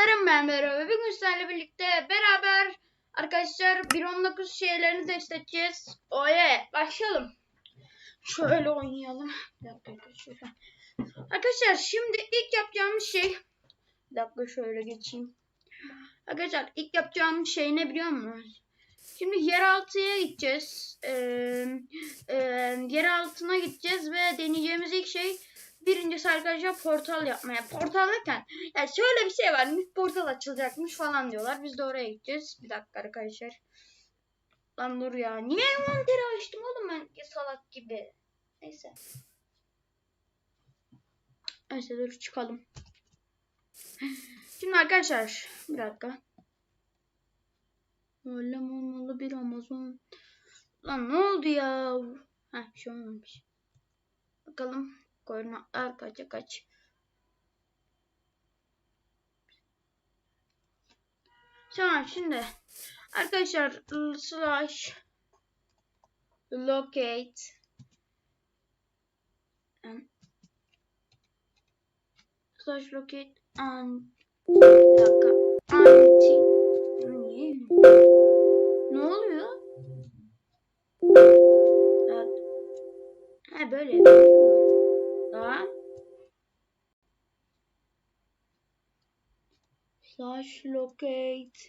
Dostlarım ben merhaba. Bugün sizlerle birlikte beraber arkadaşlar 1.19 şeylerini test edeceğiz. Oye başlayalım. Şöyle oynayalım. Bir. Arkadaşlar şimdi ilk yapacağımız şey bir dakika şöyle geçeyim. Arkadaşlar ilk yapacağımız şey ne biliyor musunuz? Şimdi yeraltıya gideceğiz. Ee, e, yer altına gideceğiz ve deneyeceğimiz ilk şey birincisi arkadaşlar portal yapmaya. Portal derken yani şöyle bir şey var. Portal açılacakmış falan diyorlar. Biz de oraya gideceğiz. Bir dakika arkadaşlar. Lan dur ya. Niye envanteri açtım oğlum ben salak gibi. Neyse. Neyse dur çıkalım. Şimdi arkadaşlar bir dakika. Öyle olmalı bir Amazon. Lan ne oldu ya? Heh bir şey olmamış. Bakalım koordinatlar kaça kaç. Tamam şimdi. Arkadaşlar slash locate. And slash locate and dakika. Anti? Ne oluyor? Ha böyle slash locate.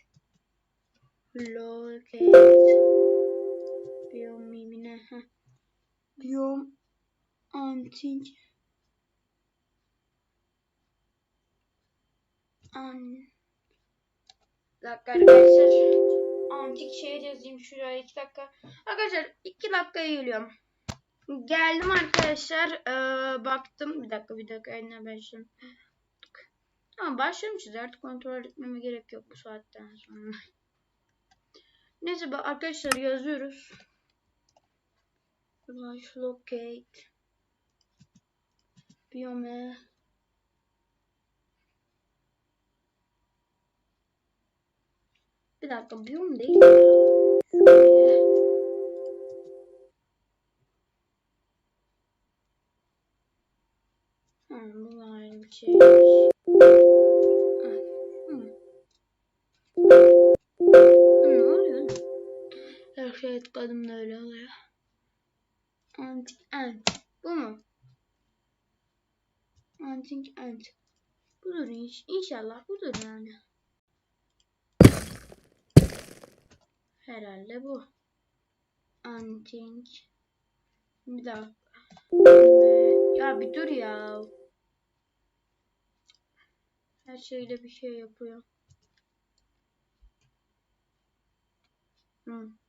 Locate. Biyom mimine heh. biyom antik an. Dakika arkadaşlar. Antik şehir yazayım şuraya iki dakika. Arkadaşlar iki dakikaya geliyorum. Geldim arkadaşlar. Ee, baktım. Bir dakika bir dakika. Eline başlayayım Tamam başlamışız artık kontrol etmeme gerek yok bu saatten sonra. Neyse arkadaşlar yazıyoruz. Slash locate Biome Bir dakika biyom değil ya. Şuraya. Ha, bu ayrı bir şey. Tıkladım da öyle oluyor. Antik ant. Bu mu? Antik ant. Budur inş inşallah budur yani. Herhalde bu. Antik. Bir dakika. Ya bir dur ya. Her şeyle bir şey yapıyor. Hı.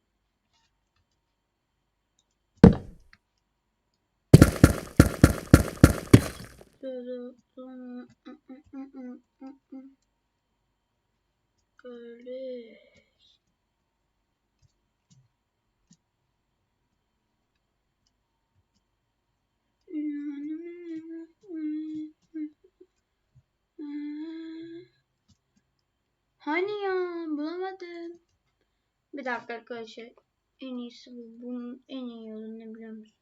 Sonra Böyle. Hani ya bulamadım. Bir dakika arkadaşlar. En iyisi bu. Bunun en iyi yolu ne biliyor musunuz?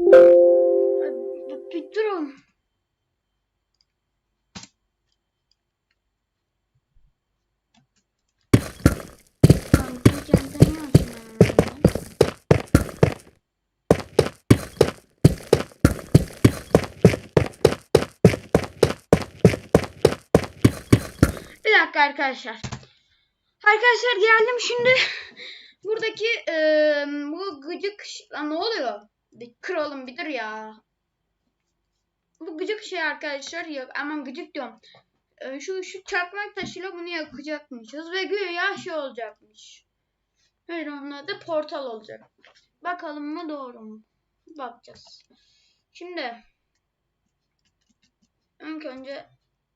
Bir- durun. Bir dakika arkadaşlar. Arkadaşlar geldim şimdi. Buradaki eee, bu gıcık lan ne oluyor? Bir kralım bir dur ya. Bu gıcık şey arkadaşlar ya aman gıcık diyorum. Ee, şu şu çakmak taşıyla bunu yakacakmışız ve güya şey olacakmış. Öyle onlar da portal olacak. Bakalım mı doğru mu? Bakacağız. Şimdi ilk önce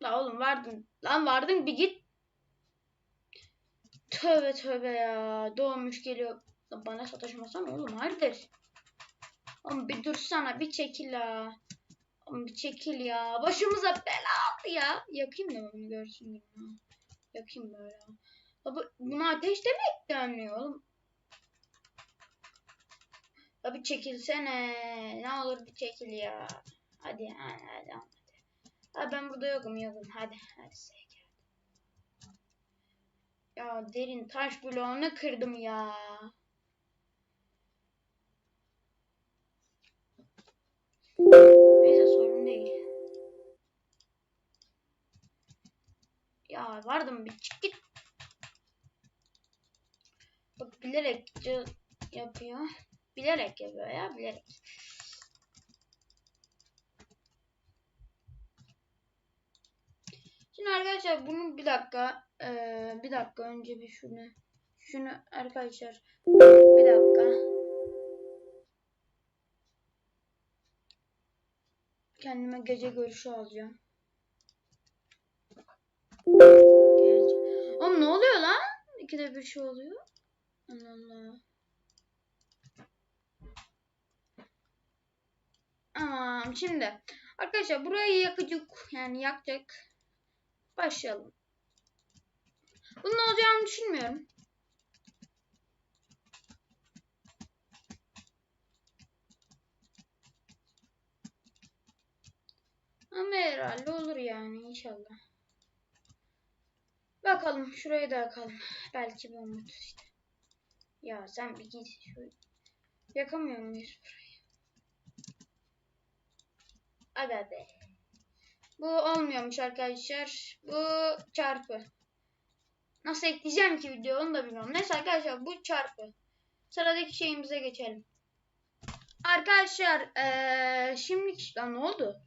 la oğlum vardın. Lan vardın bir git. Tövbe tövbe ya. Doğmuş geliyor. Bana sataşmasan oğlum hayırdır? Oğlum bir dursana bir çekil ya. Oğlum bir çekil ya. Başımıza bela aldı ya. Yakayım da bunu görsün. Yakayım böyle. Abi bunu ateşte mi eklenmiyor oğlum? Abi çekilsene. Ne olur bir çekil ya. Hadi hadi hadi. hadi. Abi ben burada yokum yokum. Hadi hadi sevgi. Ya derin taş bloğunu kırdım ya. Neyse sorun değil. Ya vardım bir çık git. Bak bilerek yapıyor. Bilerek yapıyor ya bilerek. Şimdi arkadaşlar bunu bir dakika eee, bir dakika önce bir şunu şunu arkadaşlar bir dakika kendime gece görüşü alacağım. Gece. Oğlum ne oluyor lan? İkide bir şey oluyor. Allah Allah. Tamam şimdi arkadaşlar burayı yakacak yani yakacak. Başlayalım. Bunun olacağını düşünmüyorum. Ama herhalde olur yani inşallah. Bakalım şurayı da yakalım. Belki bir umut işte. Ya sen bir git şu. Yakamıyor muyuz burayı? Aga be. Bu olmuyormuş arkadaşlar. Bu çarpı. Nasıl ekleyeceğim ki video onu da bilmiyorum. Neyse arkadaşlar bu çarpı. Sıradaki şeyimize geçelim. Arkadaşlar eee şimdi lan ne oldu?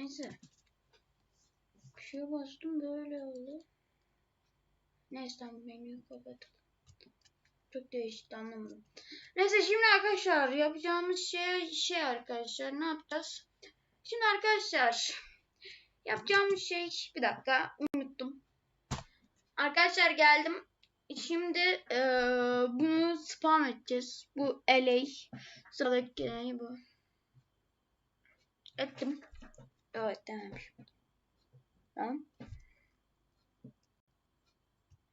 Neyse. Şey bastım böyle oldu. Neyse tamam menüyü kapatalım. Çok değişti anlamadım. Neyse şimdi arkadaşlar yapacağımız şey şey arkadaşlar ne yapacağız? Şimdi arkadaşlar yapacağımız şey bir dakika unuttum. Arkadaşlar geldim. Şimdi eee, bunu spam edeceğiz. Bu LA. Sıradaki bu. Ettim. Evet dememiş. Tamam.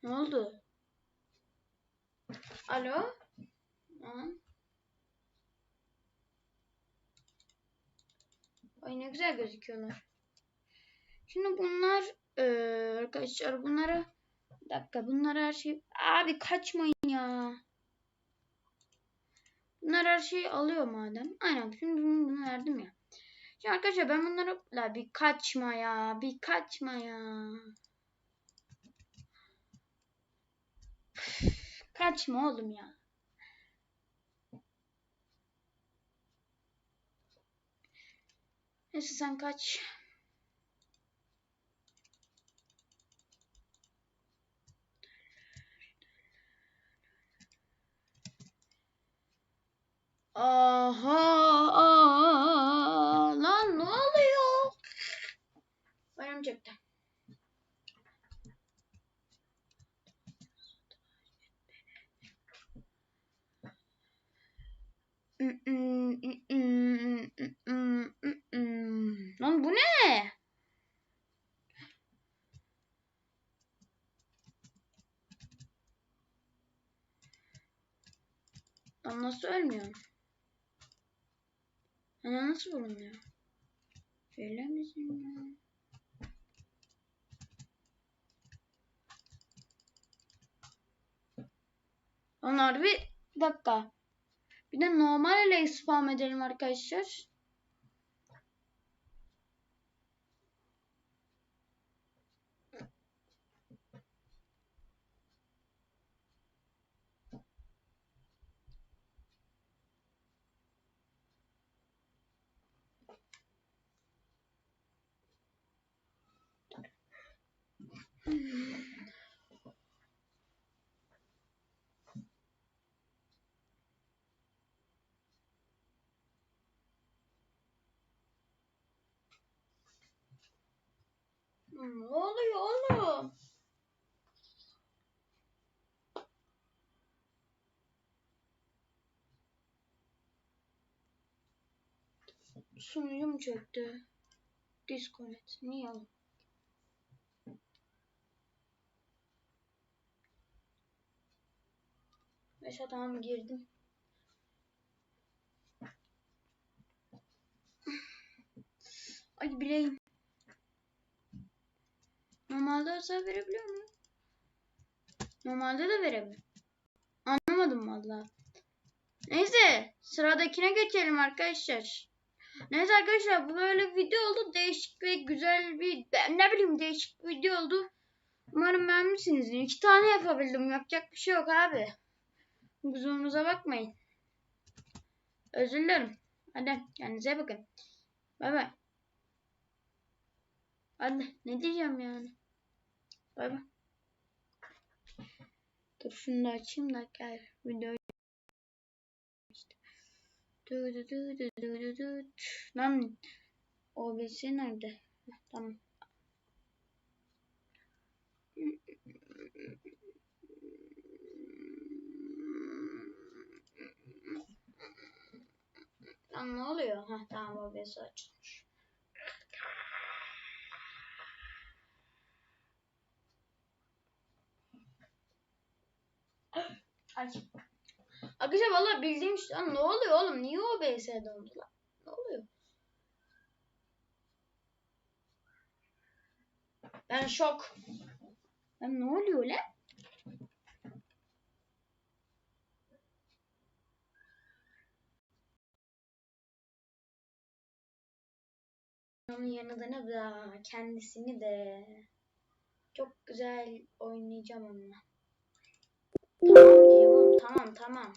Ne oldu? Alo? Tamam. Ay ne güzel gözüküyorlar. Şimdi bunlar eee, arkadaşlar bunları bir dakika bunlar her şey abi kaçmayın ya. Bunlar her şeyi alıyor madem. Aynen şimdi bunu verdim ya. Şimdi arkadaşlar ben bunları la bir kaçma ya bir kaçma ya. Kaçma oğlum ya. Neyse sen kaç. Aha, aa, lan ne oluyor? Bayram çekti. Lan bu ne? Lan nasıl ölmüyor? Ana nasıl vurulmuyor? Şöyle misin ya? Harbi bir dakika. Bir de normal ile spam edelim arkadaşlar. Ne oluyor oğlum? Sunucum çöktü. Disconnect. Niye oğlum? Neyse tamam girdim. Ay bileyim. Normalde hasar verebiliyor muyum? Normalde de verebilirim. Anlamadım vallahi. Neyse sıradakine geçelim arkadaşlar. Neyse arkadaşlar bu böyle bir video oldu. Değişik ve güzel bir ben ne bileyim değişik bir video oldu. Umarım beğenmişsinizdir. İki tane yapabildim. Yapacak bir şey yok abi. Kuzunuza bakmayın. Özür dilerim. Hadi kendinize bakın. Bay bay. Hadi ne diyeceğim yani. Bay bay. Dur şunu da açayım da gel videoyu. Du du du du du du du. Lan OBS nerede? Heh, Tamam. Lan ne oluyor? Heh, tamam OBS açılmış. Ay. Arkadaşlar valla bildiğim. Lan ne oluyor oğlum? Niye OBS dondu lan? Ne oluyor? Ben şok. Lan ne oluyor lan? Onun yanında da kendisini de çok güzel oynayacağım onunla. Tamam diyeyim oğlum tamam. Tamam.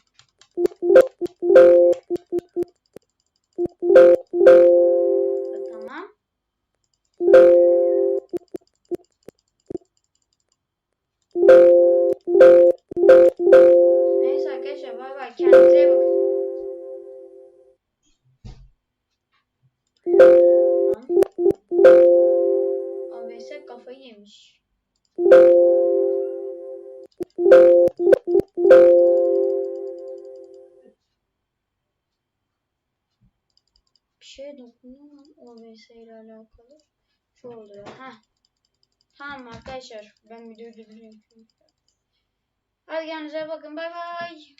Yemiş. Bir şeye dokunuyor OBS ile alakalı. Şu oluyor. Ha. Tamam arkadaşlar ben videoyu durdurayım. Hadi kendinize bakın. Bay bay.